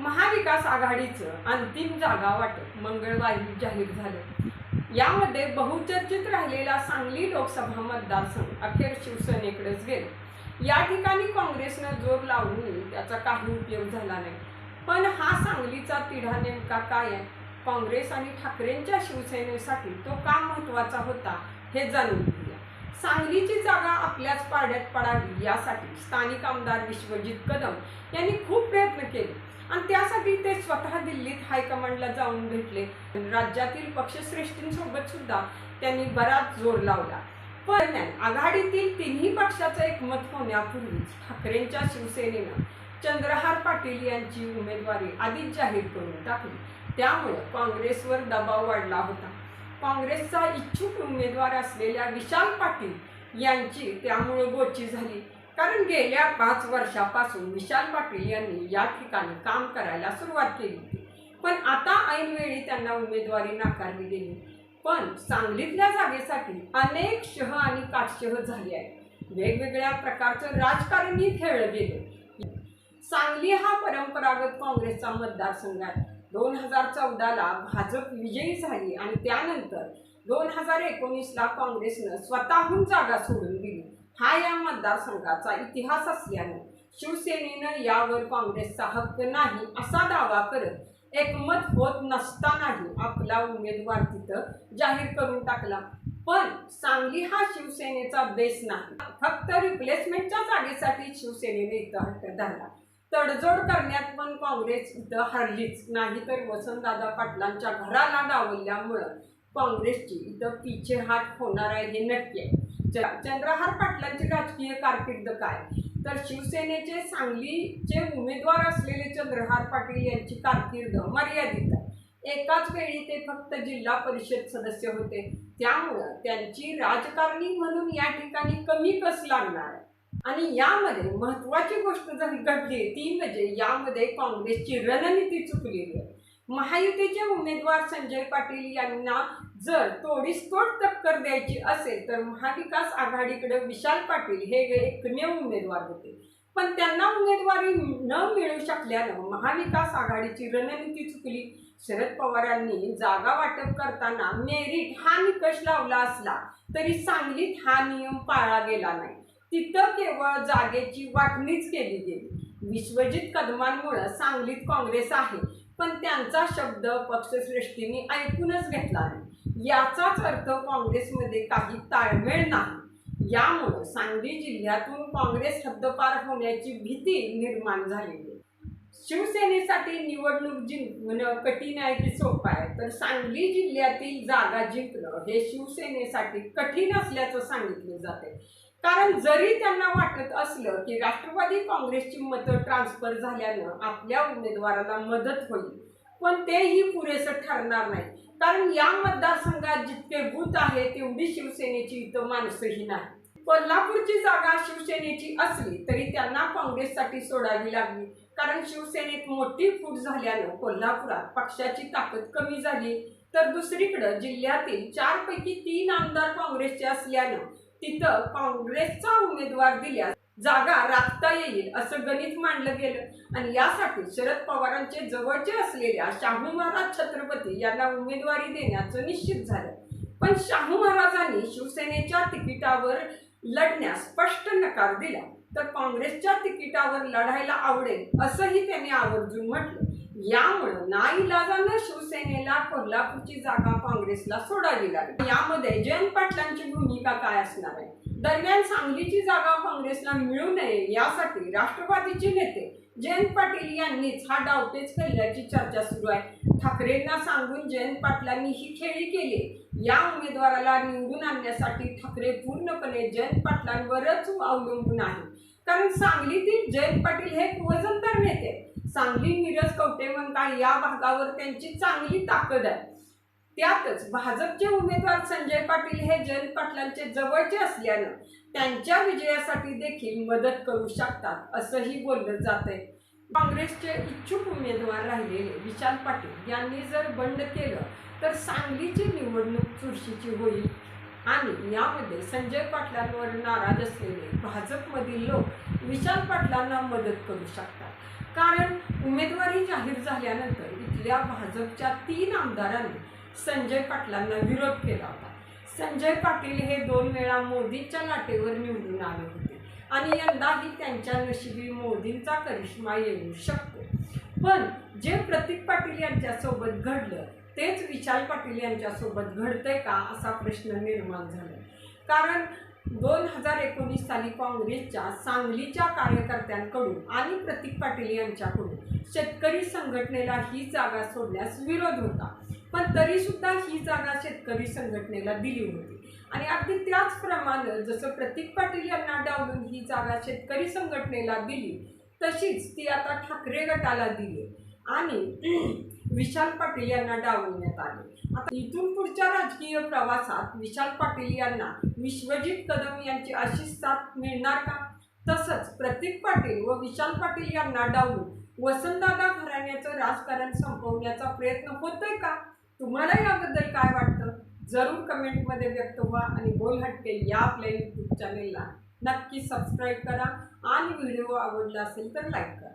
महाविकास आघाडीचं अंतिम जागा वाटप मंगळवारी जाहीर झालं. यामध्ये बहुचर्चित राहिलेला सांगली लोकसभा मतदारसंघ अखेर शिवसेनेकडेच गेला. या ठिकाणी काँग्रेसनं जोर लावूनही त्याचा काही उपयोग झाला नाही. पण हा सांगलीचा तिढा नेमका काय आहे? काँग्रेस आणि ठाकरेंच्या शिवसेनेसाठी तो का महत्त्वाचा होता हे जाणून घेऊया. सांगलीची जागा आपल्याच पारड्यात पडावी यासाठी स्थानिक आमदार विश्वजित कदम यांनी खूप प्रयत्न केले. आणि त्यासाठी ते स्वतः दिल्लीत हायकमांडला जाऊन भेटले. राज्यातील पक्षश्रेष्ठींसोबत सुद्धा त्यांनी बराच जोर लावला. पण आघाडीतील तिन्ही पक्षाचं एकमत होण्यापूर्वीच ठाकरेंच्या शिवसेनेनं चंद्रहार पाटील यांची उमेदवारी आधीच जाहीर करून टाकली. त्यामुळे काँग्रेसवर दबाव वाढला होता. काँग्रेसचा इच्छुक उमेदवार असलेल्या विशाल पाटील यांची त्यामुळे गोची झाली. कारण गेल्या पाच वर्षापासून विशाल पाटील यांनी या ठिकाणी काम करायला सुरुवात केली. होती पण आता ऐनवेळी त्यांना उमेदवारी नाकारली गेली. पण सांगलीतल्या जागेसाठी अनेक शह आणि काटशह झाली आहेत. वेगवेगळ्या प्रकारचं राजकारणही खेळलं गेलं. सांगली हा परंपरागत काँग्रेसचा मतदारसंघ आहे दोन हजार चौदाला भाजप विजयी झाली आणि त्यानंतर दोन हजार एकोणीसला काँग्रेसनं स्वतःहून जागा सोडून दिली. हा या मतदारसंघाचा इतिहास असल्यानं शिवसेनेनं यावर काँग्रेसचा हक्क नाही असा दावा करत एकमत होत नसतानाही आपला उमेदवार तिथं जाहीर करून टाकला. पण सांगली हा शिवसेनेचा बेस नाही. फक्त रिप्लेसमेंटच्या जागेसाठी शिवसेनेने इथं हट्ट धरला. तडजोड करण्यात पण काँग्रेस इथं हरलीच. नाहीतर वसंतदादा पाटलांच्या घराला डावलल्यामुळं काँग्रेसची इथं पिछेहाट होणार आहे हे नक्की आहे. चंद्रहार पाटलांची राजकीय कारकीर्द काय? तर शिवसेनेचे सांगलीचे उमेदवार असलेले चंद्रहार पाटील यांची कारकीर्द मर्यादित आहे. एकाच वेळी ते फक्त जिल्हा परिषद सदस्य होते. त्यामुळं त्यांची राजकारणी म्हणून या ठिकाणी कमी कस लागणार? आहे आणि यामध्ये महत्वाची गोष्ट जर घडली ती म्हणजे यामध्ये काँग्रेसची रणनीती चुकलेली आहे. महायुतीचे उमेदवार संजय पाटील यांना जर तोडीसतोड टक्कर द्यायची असेल तर महाविकास आघाडीकडे विशाल पाटील हे एकमेव उमेदवार होते. पण त्यांना उमेदवारी न मिळू शकल्यानं महाविकास आघाडीची रणनीती चुकली. शरद पवारांनी जागा वाटप करताना मेरिट हा निकष लावला असला तरी सांगलीत हा नियम पाळला गेला नाही. तिथं केवळ जागेची वाटणीच केली गेली. विश्वजित कदमांमुळं सांगलीत काँग्रेस आहे. पण त्यांचा शब्द पक्षश्रेष्ठींनी ऐकूनच घेतला आहे याचाच अर्थ काँग्रेसमध्ये काही ताळमेळ नाही. यामुळं सांगली जिल्ह्यातून काँग्रेस हद्दपार होण्याची भीती निर्माण झालेली. शिवसेनेसाठी निवडणूक जिंकणं कठीण आहे की सोपं आहे? तर सांगली जिल्ह्यातील जागा जिंकणं हे शिवसेनेसाठी कठीण असल्याचं सांगितलं जाते कारण जरी त्यांना वाटत असलं की राष्ट्रवादी काँग्रेसची मतं ट्रान्सफर झाल्यानं आपल्या उमेदवाराला मदत होईल पण तेही पुरेसं ठरणार नाही. कारण या मतदारसंघात जितके भूत आहे तेवढी शिवसेनेची इथं माणसंही नाही. कोल्हापूरची जागा शिवसेनेची असली तरी त्यांना काँग्रेससाठी सोडावी लागली. कारण शिवसेनेत मोठी फूट झाल्यानं कोल्हापुरात पक्षाची ताकद कमी झाली. तर दुसरीकडं जिल्ह्यातील चारपैकी तीन आमदार काँग्रेसचे असल्यानं तिथं काँग्रेसचा उमेदवार दिल्यास जागा राखता येईल असं गणित मांडलं गेलं. आणि यासाठी शरद पवारांचे जवळचे असलेल्या शाहू महाराज छत्रपती यांना उमेदवारी देण्याचं निश्चित झालं. पण शाहू महाराजांनी शिवसेनेच्या तिकिटावर लढण्यास स्पष्ट नकार दिला. तर काँग्रेसच्या तिकिटावर लढायला आवडेल असंही त्यांनी आवर्जून म्हटलं. यामुळं नाईलाजानं शिवसेनेला कोल्हापूरची जागा काँग्रेसला सोडावी लागली. यामध्ये जयंत पाटलांची भूमिका काय असणार आहे? दरम्यान सांगलीची जागा काँग्रेसला मिळू नये यासाठी राष्ट्रवादीचे नेते जयंत पाटील यांनीच हा डावपेच केल्याची चर्चा सुरू आहे. ठाकरेंना सांगून जयंत पाटलांनी ही खेळी केली. या उमेदवाराला निवडून आणण्यासाठी ठाकरे पूर्णपणे जयंत पाटलांवरच अवलंबून आहे. कारण सांगलीतील जयंत पाटील हे वजन सांगली मिरज कवटेमंकाळ या भागावर त्यांची चांगली ताकद आहे. त्यातच भाजपचे उमेदवार संजय पाटील हे जयंत पाटलांचे जवळचे असल्यानं त्यांच्या विजयासाठी देखील मदत करू शकतात असंही बोललं जात आहे काँग्रेसचे इच्छुक उमेदवार राहिलेले विशाल पाटील यांनी जर बंड केलं तर सांगलीची निवडणूक चुरशीची होईल. आणि यामध्ये संजय पाटलांवर नाराज असलेले भाजपमधील लोक विशाल पाटलांना मदत करू शकतात. कारण उमेदवारी जाहीर झाल्यानंतर इथल्या भाजपच्या तीन आमदारांनी संजय पाटलांना विरोध केला होता. संजय पाटील हे दोन वेळा मोदींच्या लाटेवर निवडून आले होते आणि यंदाही त्यांच्या नशिबी मोदींचा करिश्मा येऊ शकतो. पण जे प्रतीक पाटील यांच्यासोबत घडलं तेच विशाल पाटील यांच्यासोबत घडतंय का असा प्रश्न निर्माण झाला. कारण दोन हजार एकोणीस साली काँग्रेसच्या सांगलीच्या कार्यकर्त्यांकडून आणि प्रतीक पाटील यांच्याकडून शेतकरी संघटनेला ही जागा सोडण्यास विरोध होता. पण तरीसुद्धा ही जागा शेतकरी संघटनेला दिली होती. आणि अगदी त्याचप्रमाणे जसं प्रतीक पाटील यांना डावलून ही जागा शेतकरी संघटनेला दिली तशीच ती आता ठाकरे गटाला दिली. आणि विशाल पाटील यांना डावलण्यात आले. आता इथून पुढच्या राजकीय प्रवासात विशाल पाटील यांना विश्वजित कदम यांची अशीच साथ मिळणार का? तसंच प्रतीक पाटील व विशाल पाटील यांना डावलून वसंतदादा घराण्याचं राजकारण संपवण्याचा प्रयत्न होतोय का? तुम्हाला याबद्दल काय वाटतं? जरूर कमेंटमध्ये व्यक्त व्हा आणि बोल हटके या आपल्या यूट्यूब चॅनेलला नक्की सबस्क्राईब करा आणि व्हिडिओ आवडला असेल तर लाईक करा.